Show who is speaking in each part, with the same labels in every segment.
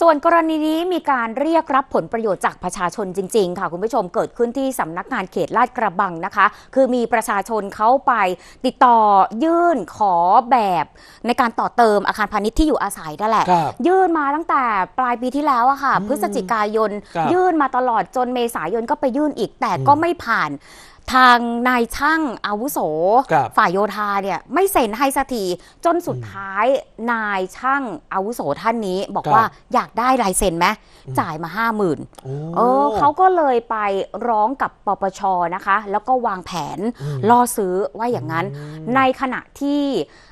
Speaker 1: ส่วนกรณีนี้มีการเรียกรับผลประโยชน์จากประชาชนจริง ๆ ค่ะ คุณผู้ชมเกิดขึ้นที่สำนักงานเขตลาดกระบังนะคะ คือมีประชาชนเขาไปติดต่อยื่นขอแบบในการต่อเติมอาคารพาณิชย์ที่อยู่อาศัยนั่นแหละ
Speaker 2: ครับ
Speaker 1: ยื่นมาตั้งแต่ปลายปีที่แล้วอะค่ะ
Speaker 2: อืม
Speaker 1: พฤศจิกายน
Speaker 2: ครับ
Speaker 1: ยื่นมาตลอดจนเมษายนก็ไปยื่นอีกแต่ก็
Speaker 2: อืม
Speaker 1: ไม่ผ่าน ทางนายช่างอาวุโส
Speaker 2: ครับ
Speaker 1: ฝ่ายโยธาเนี่ยไม่เซ็นให้สักทีจนสุดท้ายนายช่างอาวุโสท่านนี้ บอก
Speaker 2: ครับ
Speaker 1: ว่าอยากได้ลายเซ็นไหม
Speaker 2: อืม
Speaker 1: จ่ายมาห้าหมื่น
Speaker 2: โอ้
Speaker 1: เออเขาก็เลยไปร้องกับปปชนะคะ แล้วก็วางแผน
Speaker 2: อืม
Speaker 1: ล่อซื้อว่าอย่างนั้น
Speaker 2: อืม
Speaker 1: ในขณะที่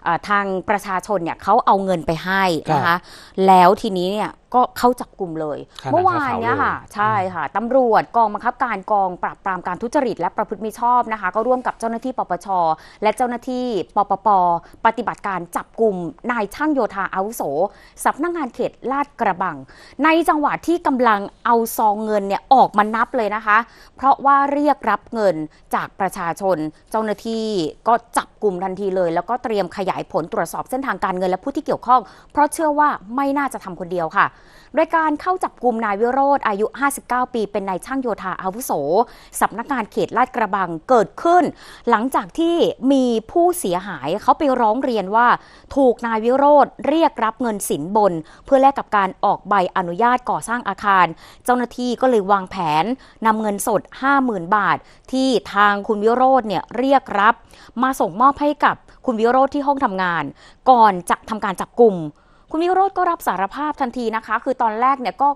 Speaker 1: เอ่อทางประชาชนเนี่ยเขาเอาเงินไปให้นะ
Speaker 2: ครั
Speaker 1: คะ
Speaker 2: บ
Speaker 1: แล้วทีนี้เนี่ย ก็เข้าจับกลุ่มเลย
Speaker 2: ขนาด
Speaker 1: เมื่อวานเนี่ยค่ะ
Speaker 2: เขาเลย
Speaker 1: ใช่ค่ะตำรวจกองบังคับการกองปราบปรามการทุจริต และประพฤติมิชอบนะคะ ก็ร่วมกับเจ้าหน้าที่ปปช และเจ้าหน้าที่ปปป ปฏิบัติการจับกลุ่มนายช่างโยธาอาวุโสสำนักงานเขตลาดกระบัง ในจังหวะที่กำลังเอาซองเงินเนี่ยออกมานับเลยนะคะ เพราะว่าเรียกรับเงินจากประชาชน เจ้าหน้าที่ก็จับกลุ่มทันทีเลย แล้วก็เตรียมขยายผลตรวจสอบเส้นทางการเงินและผู้ที่เกี่ยวข้อง เพราะเชื่อว่าไม่น่าจะทำคนเดียวค่ะโดยการเข้าจับกลุ่มนายวิโรธอายุ 59 ปี เป็นนายช่างโยธาอาวุโสสำนักงานเขตลาดกระบังเกิดขึ้น หลังจากที่มีผู้เสียหายเขาไปร้องเรียนว่า ถูกนายวิโรธเรียกรับเงินสินบน เพื่อแลกกับการออกใบอนุญาตก่อสร้างอาคาร เจ้าหน้าที่ก็เลยวางแผนนำเงินสด 50,000 บาท ที่ทางคุณวิโรธเนี่ยเรียกรับ มาส่งมอบให้กับคุณวิโรธที่ห้องทำงาน ก่อนจะทำการจับกลุ่ม คุณวิโรธก็รับสารภาพทันทีนะคะ คือตอนแรกเนี่ยก็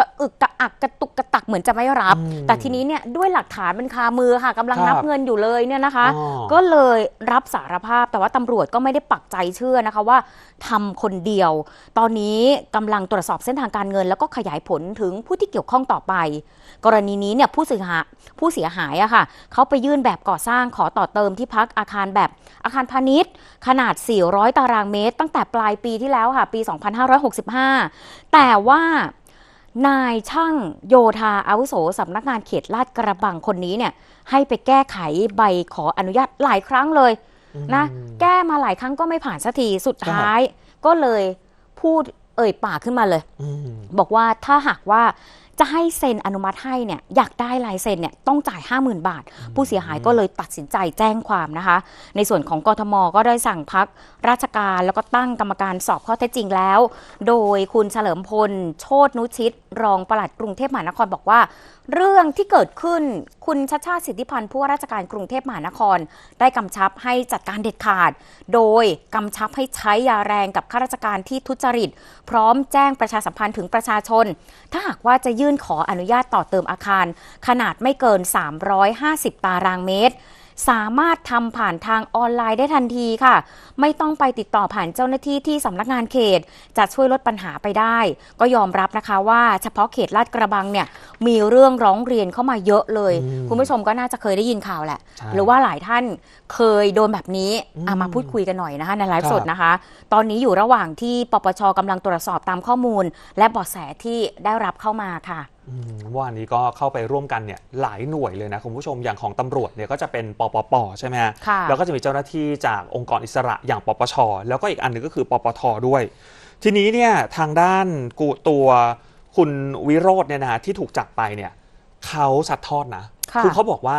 Speaker 1: กระอึกกระอักกระตุกกระตักเหมือนจะไม่รับ
Speaker 2: อืม
Speaker 1: แต่ทีนี้เนี่ยด้วยหลักฐานเป็นคามือค่ะกำลัง
Speaker 2: ครับ
Speaker 1: นับเงินอยู่เลยเนี่ยนะคะ
Speaker 2: อ๋อ
Speaker 1: ก็เลยรับสารภาพแต่ว่าตำรวจก็ไม่ได้ปักใจเชื่อนะคะว่าทำคนเดียว ตอนนี้กำลังตรวจสอบเส้นทางการเงิน แล้วก็ขยายผลถึงผู้ที่เกี่ยวข้องต่อไป กรณีนี้เนี่ยผู้เสียหายผู้เสียหายอะค่ะเขาไปยื่นแบบก่อสร้างขอต่อเติมที่พักอาคารแบบอาคารพาณิชย์ ขนาด 400 ตารางเมตร ตั้งแต่ปลายปีที่แล้วค่ะ ปี 2565 แต่ว่า นายช่างโยธาอาวุโสสำนักงานเขตลาดกระบังคนนี้เนี่ยให้ไปแก้ไขใบขออนุญาตหลายครั้งเลยนะ
Speaker 2: อืม
Speaker 1: แก้มาหลายครั้งก็ไม่ผ่านสักทีสุดท้าย ก็เลยพูดเอ่ยปากขึ้นมาเลย
Speaker 2: อืม
Speaker 1: บอกว่าถ้าหากว่า จะให้เซ็นอนุมัติให้เนี่ยอยากได้ลายเซ็นเนี่ยต้องจ่าย 50,000 บาท ผู้เสียหายก็เลยตัดสินใจแจ้งความนะคะ ในส่วนของกทมก็ได้สั่งพักราชการแล้วก็ตั้งกรรมการสอบข้อเท็จจริงแล้ว โดยคุณเฉลิมพล โชตนุชิต รองปลัดกรุงเทพมหานครบอกว่า เรื่องที่เกิดขึ้นคุณชัชชาติสิทธิพันธ์ผู้ว่าราชการกรุงเทพมหานคร ได้กำชับให้จัดการเด็ดขาด โดยกำชับให้ใช้ยาแรงกับข้าราชการที่ทุจริต พร้อมแจ้งประชาสัมพันธ์ถึงประชาชน ถ้าหากว่าจะยื่นขออนุญาตต่อเติมอาคาร ขนาดไม่เกิน 350 ตารางเมตร สามารถทำผ่านทางออนไลน์ได้ทันทีค่ะ ไม่ต้องไปติดต่อผ่านเจ้าหน้าที่ที่สำนักงานเขต จะช่วยลดปัญหาไปได้ ก็ยอมรับนะคะว่าเฉพาะเขตลาดกระบังเนี่ยมีเรื่องร้องเรียนเข้ามาเยอะเลย
Speaker 2: อืม
Speaker 1: คุณผู้ชมก็น่าจะเคยได้ยินข่าวแหละ
Speaker 2: ใช่
Speaker 1: หรือว่าหลายท่านเคยโดนแบบนี้
Speaker 2: อืม
Speaker 1: อะมาพูดคุยกันหน่อยนะคะในไลฟ์
Speaker 2: ครับ
Speaker 1: สดนะคะ ตอนนี้อยู่ระหว่างที่ปปชกำลังตรวจสอบตามข้อมูล และเบาะแสที่ได้รับเข้ามาค่ะ
Speaker 2: อืมวันนี้ก็เข้าไปร่วมกันเนี่ยหลายหน่วยเลยนะคุณผู้ชมอย่างของตำรวจเนี่ยก็จะเป็นปปปใช่ไหมฮะ
Speaker 1: ค่ะ
Speaker 2: แล้วก็จะมีเจ้าหน้าที่จากองค์กรอิสระอย่างปปช แล้วก็อีกอันหนึงก็คือปปทด้วย ทีนี้เนี่ยทางด้านกูตัวคุณวิโรจน์เนี่ยนะฮะที่ถูกจับไปเนี่ยเขาสัดทอดนะ
Speaker 1: ค่ะ
Speaker 2: อเขาบอกว่า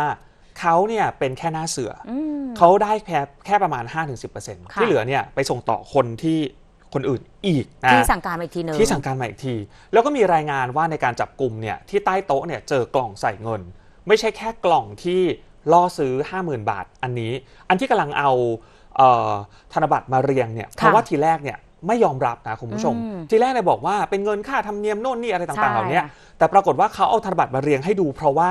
Speaker 2: เขาเนี่ยเป็นแค่หน้าเสืออ
Speaker 1: อืม
Speaker 2: เขาได้แค่แค่ประมาณ 5-10%
Speaker 1: ค่ะ
Speaker 2: ที่เหลือเนี่ยไปส่งต่อคนที่ คนอื่นอีกนะ
Speaker 1: ที่สั่งการมาอีกทีหนึง
Speaker 2: ที่สั่งการมาอีกที แล้วก็มีรายงานว่าในการจับกลุ่มเนี่ยที่ใต้โต๊ะเนี่ยเจอกล่องใส่เงิน ไม่ใช่แค่กล่องที่ล่อซื้อ 50,000 บาทอันนี้ อันที่กำลังเอาเอ่อธนบัตรมาเรียงเนี่ยเพราะว่าทีแรกเนี่ยไม่ยอมรับนะคุณผู้ชม
Speaker 1: อืม
Speaker 2: ทีแรกเนี่ยบอกว่าเป็นเงินค่าธรรมเนียมโน่นนี่อะไรต่างๆ
Speaker 1: ใช่
Speaker 2: เหล่านี้แต่ปรากฏว่าเขาเอาธนบัตรมาเรียงให้ดู เพราะว่า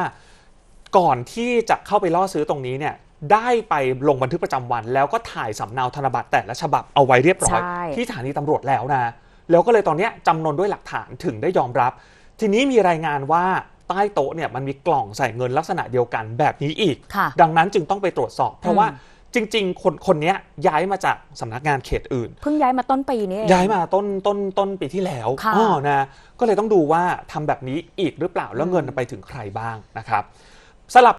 Speaker 2: ก่อนที่จะเข้าไปล่อซื้อตรงนี้เนี่ย ได้ไปลงบันทึกประจำวัน แล้วก็ถ่ายสำเนาธนบัตรแต่ละฉบับเอาไว้เรียบร้อย
Speaker 1: ใช่
Speaker 2: ที่สถานีตำรวจแล้วนะ แล้วก็เลยตอนเนี้ยจำนวนด้วยหลักฐานถึงได้ยอมรับ ทีนี้มีรายงานว่าใต้โต๊ะเนี่ยมันมีกล่องใส่เงินลักษณะเดียวกันแบบนี้อีก
Speaker 1: ค่ะ
Speaker 2: ดังนั้นจึงต้องไปตรวจสอบ เพราะ
Speaker 1: อืม
Speaker 2: ว่าจริง ๆ คนคนเนี้ยย้ายมาจากสำนักงานเขตอื่น
Speaker 1: เพิ่งย้ายมาต้นปีนี้เอง
Speaker 2: ย้ายมาต้นต้นต้นปีที่แล้ว
Speaker 1: ค่ะ
Speaker 2: อ๋อนะก็เลยต้องดูว่าทำแบบนี้อีกหรือเปล่าแล้วเงินไปถึงใครบ้างนะครับ สลับ